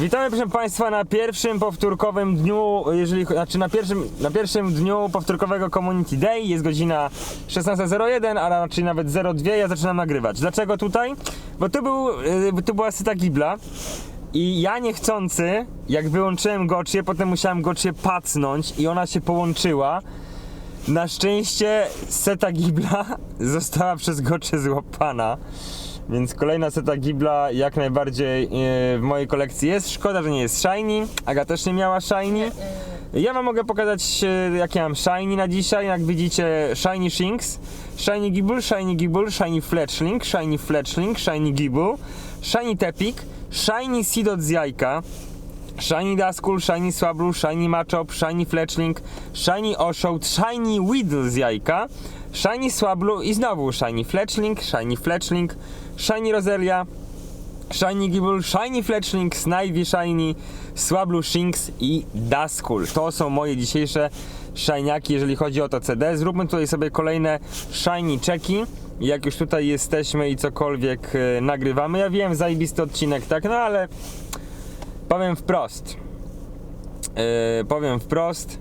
Witamy proszę Państwa na pierwszym powtórkowym dniu, jeżeli, znaczy na pierwszym, na pierwszym dniu powtórkowego Community Day, jest godzina 16.01, a raczej nawet 02, ja zaczynam nagrywać. Dlaczego tutaj? Bo tu, był, yy, tu była syta gibla i ja niechcący, jak wyłączyłem gocznie, potem musiałem gocznie pacnąć i ona się połączyła. Na szczęście seta gibla została przez gocze złapana. Więc kolejna seta gibla jak najbardziej e, w mojej kolekcji jest. Szkoda, że nie jest shiny. Aga też nie miała shiny. Ja wam mogę pokazać e, jakie mam shiny na dzisiaj. Jak widzicie shiny shinks, shiny gibble, shiny gibble, shiny fletchling, shiny fletchling, shiny gibble, shiny tepik, shiny seedot z jajka. Shiny Duskull, Shiny Swablu, Shiny Machop, Shiny Fletchling, Shiny Oshout, Shiny Weedle z jajka, Shiny Swablu i znowu Shiny Fletchling, Shiny Fletchling, Shiny Roselia, Shiny Gibble, Shiny Fletchling, Snivy Shiny, Swablu Shinx i Duskull. To są moje dzisiejsze shiniaki, jeżeli chodzi o to CD. Zróbmy tutaj sobie kolejne shiny. Jak już tutaj jesteśmy i cokolwiek e, nagrywamy. Ja wiem, zajebisty odcinek, tak? No ale Powiem wprost. Yy, powiem wprost.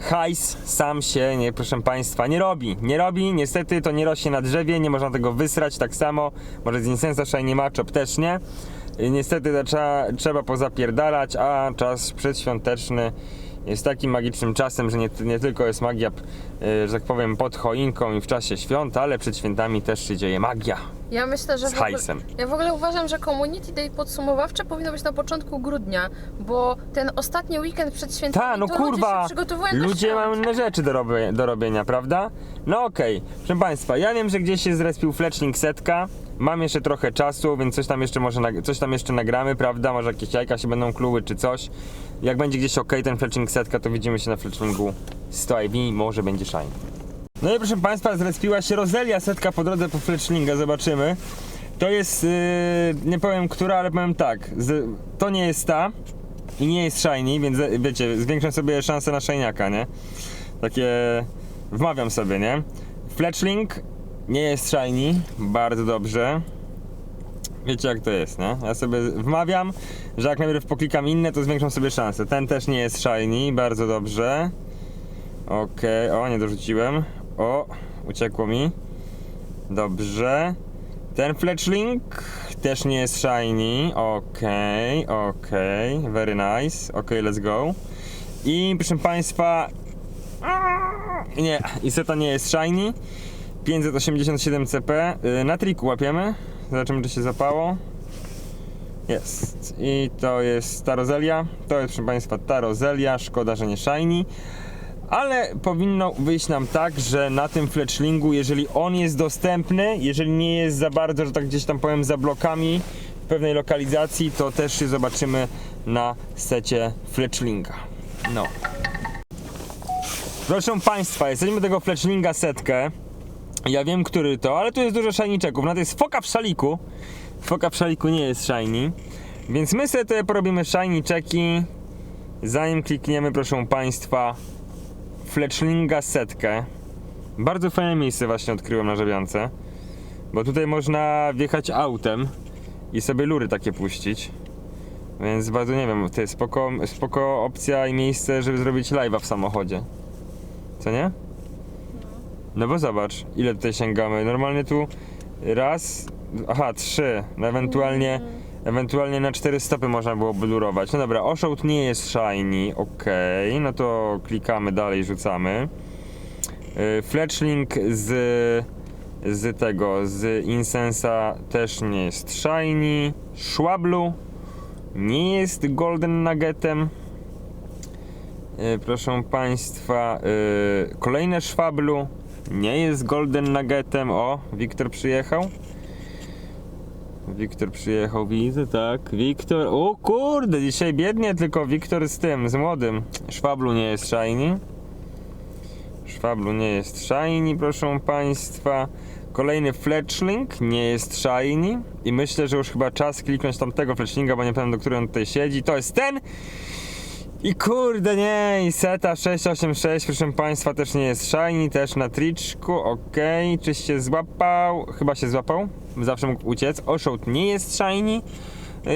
Hajs sam się, nie, proszę Państwa, nie robi. Nie robi, niestety to nie rośnie na drzewie, nie można tego wysrać tak samo. Może z Insensa Shiny Machop też nie. Niestety to trzeba, trzeba pozapierdalać, a czas przedświąteczny jest takim magicznym czasem, że nie, nie tylko jest magia, yy, że tak powiem, pod choinką i w czasie świąt, ale przed świętami też się dzieje magia. Ja myślę, że Z w ogóle, hajsem. ja w ogóle uważam, że Community Day podsumowawcze powinno być na początku grudnia, bo ten ostatni weekend przed świętami Ta, no to ludzie kurwa, przygotowują do ludzie świąt. mają inne rzeczy do, robi- do robienia, prawda? No okej, proszę Państwa, ja wiem, że gdzieś się zrespił Fletchling setka, mam jeszcze trochę czasu, więc coś tam jeszcze może, nag- coś tam jeszcze nagramy, prawda? Może jakieś jajka się będą kluły czy coś. Jak będzie gdzieś ok ten Fletchling setka, to widzimy się na Fletchlingu 100 IV, może będzie shine. No i proszę Państwa, zrespiła się Rozelia setka po drodze po Fletchlinga, zobaczymy. To jest, yy, nie powiem która, ale powiem tak, z, to nie jest ta i nie jest shiny, więc e, wiecie, zwiększam sobie szanse na shiniaka, nie? Takie, wmawiam sobie, nie? Fletchling nie jest shiny, bardzo dobrze. Wiecie jak to jest, nie? Ja sobie wmawiam, że jak najpierw poklikam inne, to zwiększam sobie szanse. Ten też nie jest shiny, bardzo dobrze. Okej, o, nie dorzuciłem. O, uciekło mi. Dobrze. Ten fletchling też nie jest shiny. Okej, okej, very nice. Okej, let's go. I proszę Państwa. Nie, Iseta nie jest shiny. 587 CP. Yy, Na triku łapiemy. Zobaczymy, czy się zapało. Jest. I to jest ta Rozelia. To jest, proszę Państwa, ta Rozelia. Szkoda, że nie shiny. Ale powinno wyjść nam tak, że na tym fletchlingu, jeżeli on jest dostępny, jeżeli nie jest za bardzo, że tak gdzieś tam powiem, za blokami w pewnej lokalizacji, to też się zobaczymy na secie fletchlinga. No. Proszę Państwa, jesteśmy tego fletchlinga setkę. Ja wiem, który to, ale tu jest dużo shiniczków. No to jest foka w szaliku. Foka w szaliku nie jest shiny. Więc my sobie porobimy shiny czeki. Zanim klikniemy, proszę Państwa, Fletchlinga setkę. Bardzo fajne miejsce właśnie odkryłem na żabiance. Bo tutaj można wjechać autem i sobie lury takie puścić. Więc bardzo nie wiem, to jest spoko, spoko opcja i miejsce, żeby zrobić live'a w samochodzie. Co nie? No bo zobacz, ile tutaj sięgamy. Normalnie tu raz, aha, trzy, no ewentualnie, ewentualnie na cztery stopy można było blurować. No dobra, Oshout nie jest shiny, okej, no to klikamy dalej, rzucamy. Yy, Fletchling z, z tego, z Insensa też nie jest shiny. Szwablu nie jest Golden Nuggetem. Yy, proszę Państwa, yy, kolejne Szwablu nie jest Golden Nuggetem. O, Wiktor przyjechał. Wiktor przyjechał, widzę, tak. Wiktor, o kurde, dzisiaj biednie tylko Wiktor z tym, z młodym. Szwablu nie jest shiny. Szwablu nie jest shiny, proszę Państwa. Kolejny Fletchling nie jest shiny. I myślę, że już chyba czas kliknąć tamtego Fletchlinga, bo nie pamiętam, do którego on tutaj siedzi. To jest ten! I kurde nie, i seta 686, proszę Państwa, też nie jest shiny, też na triczku, okej, czy się złapał? Chyba się złapał, zawsze mógł uciec. Oshout nie jest shiny,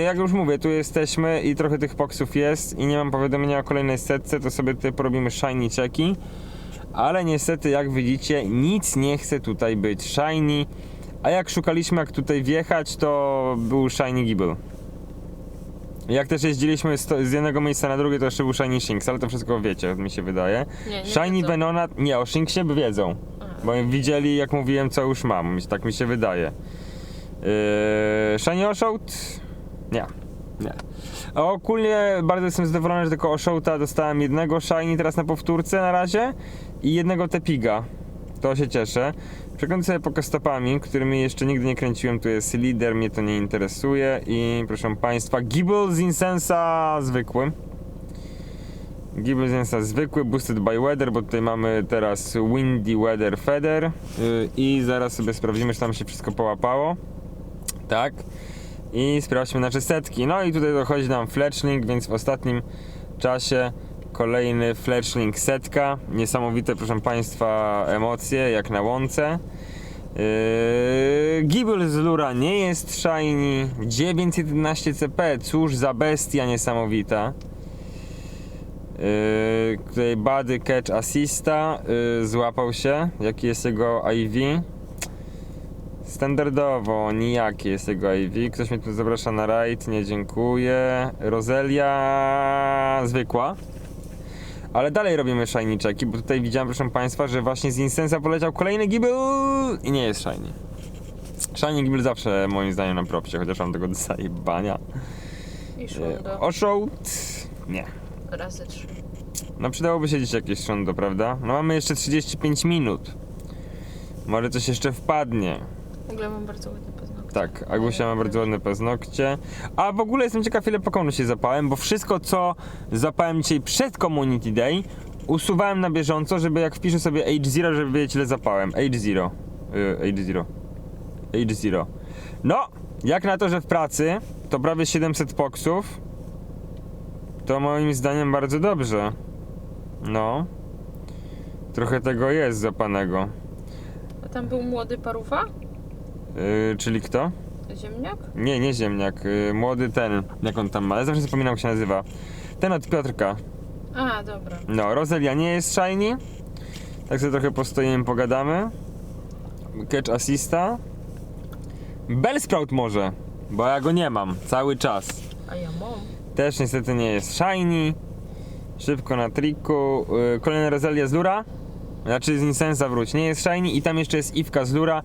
Jak już mówię, tu jesteśmy i trochę tych poksów jest i nie mam powiadomienia o kolejnej setce, to sobie tutaj porobimy shiny checki. Ale niestety, jak widzicie, nic nie chce tutaj być shiny. A jak szukaliśmy, jak tutaj wjechać, to był shiny gibble. Jak też jeździliśmy z, to, z jednego miejsca na drugie, to jeszcze był Shiny Shinx, ale to wszystko wiecie, mi się wydaje. Nie, nie Shiny wiedzą. Venona, nie, o Shinxie by wiedzą. Bo widzieli, jak mówiłem, co już mam, tak mi się wydaje. Yy, Shiny Oshout? Nie, nie. A ogólnie bardzo jestem zadowolony, że tylko Oshouta dostałem jednego Shiny teraz na powtórce na razie i jednego Tepiga. To się cieszę. Przeglądam sobie pokestopami, którymi jeszcze nigdy nie kręciłem. Tu jest lider, mnie to nie interesuje. I proszę Państwa, Gibble z Insensa zwykły. Gibble z Insensa zwykły, boosted by weather, bo tutaj mamy teraz windy weather feather. Yy, I zaraz sobie sprawdzimy, czy tam się wszystko połapało. Tak. I sprawdźmy nasze setki. No i tutaj dochodzi nam fletchling, więc w ostatnim czasie kolejny fletchling setka. Niesamowite, proszę Państwa, emocje, jak na łące. Yy, z Lura nie jest shiny. 911 CP, cóż za bestia niesamowita. Yy, tutaj Bady Catch Assista yy, złapał się. Jaki jest jego IV? Standardowo, nijakie jest jego IV. Ktoś mnie tu zaprasza na raid, nie dziękuję. Rozelia zwykła. Ale dalej robimy shiny checki, bo tutaj widziałem, proszę Państwa, że właśnie z Insensa poleciał kolejny Gibble i nie jest shiny. Shiny Gibble zawsze moim zdaniem na propsie, chociaż mam tego zajebania. I E, szundo. Nie. Razy trzy. No przydałoby się dziś jakieś szondo, prawda? No mamy jeszcze 35 minut. Może coś jeszcze wpadnie. W ogóle mam bardzo paznokcie. Tak, Agusia ma bardzo ładne paznokcie. A w ogóle jestem ciekaw ile Pokonu się zapałem, bo wszystko co zapałem dzisiaj przed Community Day usuwałem na bieżąco, żeby jak wpiszę sobie Age Zero, żeby wiedzieć ile zapałem. Age Zero. Y, Age Zero. Age Zero. No, jak na to, że w pracy to prawie 700 poksów, to moim zdaniem bardzo dobrze. No. Trochę tego jest zapanego. A tam był młody paruwa? Yy, czyli kto? Ziemniak? Nie, nie ziemniak. y, młody ten. Jak on tam ma? Ja zawsze zapominam jak się nazywa. Ten od Piotrka. A, dobra. No, Roselia nie jest shiny. Tak sobie trochę postoimy, pogadamy. Catch assista. Bellsprout może, bo ja go nie mam cały czas. A ja mam. Też niestety nie jest shiny. Szybko na triku. Yy, Kolejna Roselia z Lura. Znaczy z Insensa wróć. Nie jest shiny i tam jeszcze jest Iwka z Lura.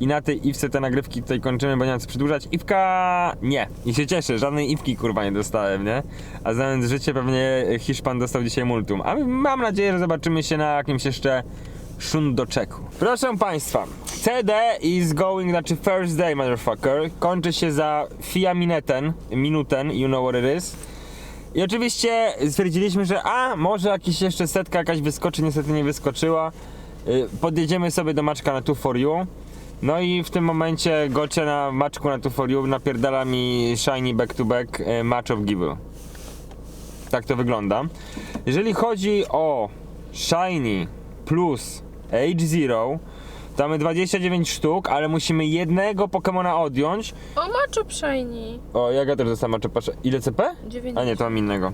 I na tej Iwce te nagrywki tutaj kończymy, bo nie mam co przedłużać. Iwka nie. I się cieszę, żadnej Iwki kurwa nie dostałem, nie? A znając życie pewnie Hiszpan dostał dzisiaj multum. A mam nadzieję, że zobaczymy się na jakimś jeszcze szundoczeku. Proszę Państwa, CD is going, znaczy first day motherfucker, kończy się za fia minuten, minuten, you know what it is. I oczywiście stwierdziliśmy, że a, może jakiś jeszcze setka jakaś wyskoczy, niestety nie wyskoczyła. Y, podjedziemy sobie do maczka na 2 No i w tym momencie gocie na maczku na 2 napierdala mi shiny back to back y, match of Gibble. Tak to wygląda. Jeżeli chodzi o shiny plus H0, Damy 29 sztuk, ale musimy jednego Pokemona odjąć. O, maczu przejni. O, ja też dostała maczu. Patrz, ile CP? 9. A nie, to mam innego.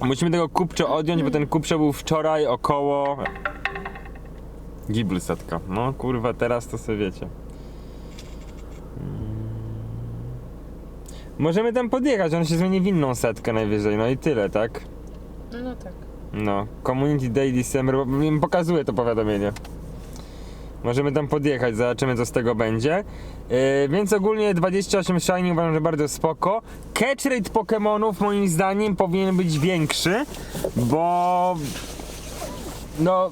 Musimy tego kupcze odjąć, bo ten kupcze był wczoraj około... Gibl setka. No kurwa, teraz to sobie wiecie. Hmm. Możemy tam podjechać, on się zmieni w inną setkę najwyżej, no i tyle, tak? No tak. No, Community Day December, bo mi pokazuje to powiadomienie. Możemy tam podjechać, zobaczymy co z tego będzie. Yy, więc ogólnie 28 shiny uważam, że bardzo spoko. Catch rate Pokemonów moim zdaniem powinien być większy, bo... No...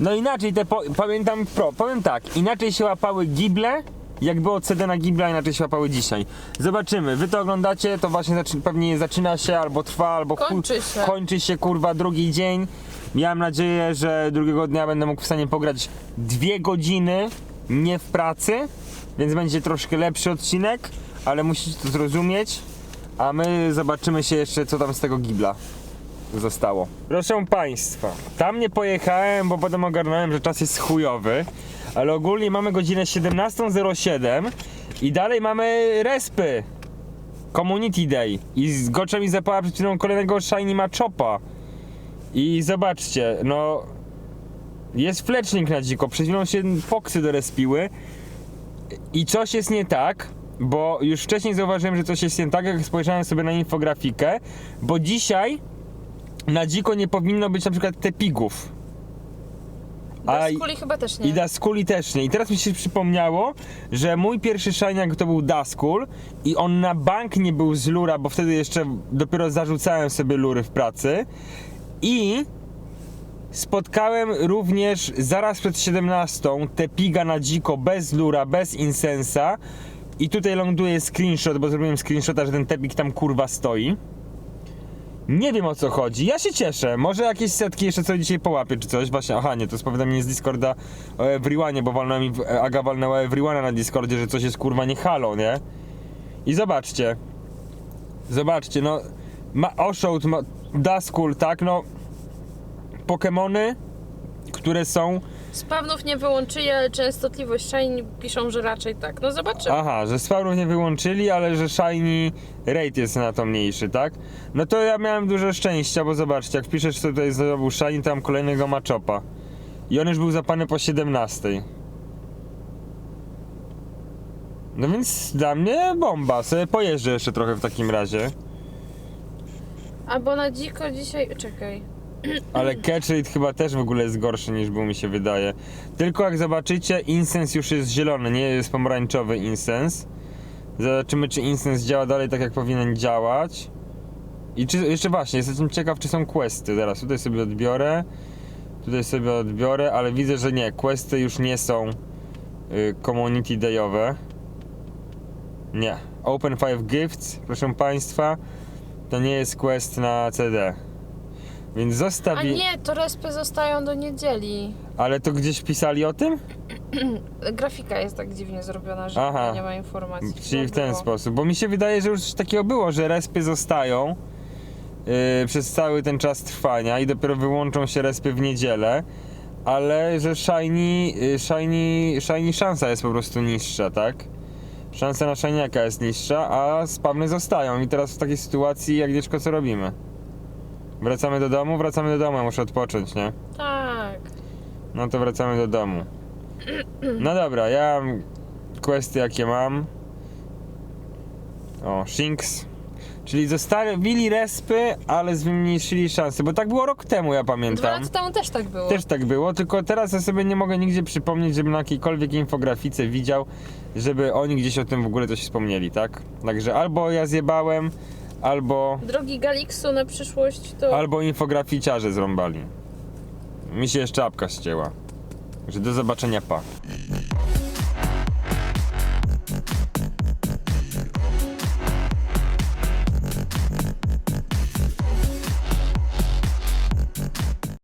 No inaczej te, po, pamiętam, pro, powiem tak, inaczej się łapały gible, jak było CD na gibla, inaczej się łapały dzisiaj. Zobaczymy, wy to oglądacie, to właśnie zaczy, pewnie zaczyna się, albo trwa, albo Kończy się. kończy się kurwa drugi dzień. Miałem nadzieję, że drugiego dnia będę mógł w stanie pograć dwie godziny, nie w pracy, więc będzie troszkę lepszy odcinek, ale musicie to zrozumieć, a my zobaczymy się jeszcze co tam z tego gibla zostało. Proszę Państwa, tam nie pojechałem, bo potem ogarnąłem, że czas jest chujowy, ale ogólnie mamy godzinę 17.07 i dalej mamy respy. Community Day i z Gocza mi zapała przed chwilą kolejnego Shiny Machopa. I zobaczcie, no jest flecznik na dziko, przed chwilą się foksy dorespiły i coś jest nie tak, bo już wcześniej zauważyłem, że coś jest nie tak, jak spojrzałem sobie na infografikę, bo dzisiaj na dziko nie powinno być na przykład tepigów. A i- Bez kuli chyba też nie. i Daskuli też nie. I teraz mi się przypomniało, że mój pierwszy Shiniak to był Daskul i on na bank nie był z lura, bo wtedy jeszcze dopiero zarzucałem sobie lury w pracy. I spotkałem również zaraz przed 17 te piga na dziko bez lura, bez insensa. I tutaj ląduje screenshot, bo zrobiłem screenshota, że ten tepik tam kurwa stoi. Nie wiem o co chodzi. Ja się cieszę. Może jakieś setki jeszcze coś dzisiaj połapię czy coś. Właśnie, aha, nie, to jest powiadomienie z Discorda o Everyone, bo walnęła mi, w- Aga walnęła Everyone na Discordzie, że coś jest kurwa nie halo, nie? I zobaczcie. Zobaczcie, no. Ma Oshout, ma Duskull, tak, no. Pokemony, które są. Spawnów nie wyłączyli, ale częstotliwość shiny piszą, że raczej tak. No zobaczymy. Aha, że spawnów nie wyłączyli, ale że shiny rate jest na to mniejszy, tak? No to ja miałem dużo szczęścia, bo zobaczcie, jak wpiszesz sobie tutaj znowu shiny, tam kolejnego machopa. I on już był zapany po 17. No więc dla mnie bomba, sobie pojeżdżę jeszcze trochę w takim razie. Albo na dziko dzisiaj. Czekaj. Ale catch rate chyba też w ogóle jest gorszy niż był mi się wydaje. Tylko jak zobaczycie, incense już jest zielony, nie jest pomarańczowy incense. Zobaczymy, czy incense działa dalej tak, jak powinien działać. I czy, jeszcze właśnie, jestem ciekaw, czy są questy. Teraz tutaj sobie odbiorę. Tutaj sobie odbiorę, ale widzę, że nie. Questy już nie są y, community dayowe. Nie. Open 5 gifts, proszę państwa. To nie jest quest na CD. Więc A zostawi. nie, to respy zostają do niedzieli. Ale to gdzieś pisali o tym? Grafika jest tak dziwnie zrobiona, że Aha. nie ma informacji. Czyli w ten było. sposób. Bo mi się wydaje, że już coś takiego było, że respy zostają yy, przez cały ten czas trwania i dopiero wyłączą się respy w niedzielę. Ale że shiny, yy, shiny, shiny szansa jest po prostu niższa, tak? Szansa na shiniaka jest niższa, a spawny zostają. I teraz w takiej sytuacji, Agnieszko, co robimy? Wracamy do domu? Wracamy do domu, ja muszę odpocząć, nie? Tak. No to wracamy do domu. No dobra, ja mam questy jakie mam. O, Shinx. Czyli zostawili respy, ale zmniejszyli szanse, bo tak było rok temu, ja Dwa pamiętam. lata temu też tak było. Też tak było, tylko teraz ja sobie nie mogę nigdzie przypomnieć, żeby na jakiejkolwiek infografice widział, żeby oni gdzieś o tym w ogóle coś wspomnieli, tak? Także albo ja zjebałem, albo, Drogi Galixu na przyszłość to. albo infograficiarze zrąbali. Mi się jeszcze czapka ścięła. Że do zobaczenia, pa.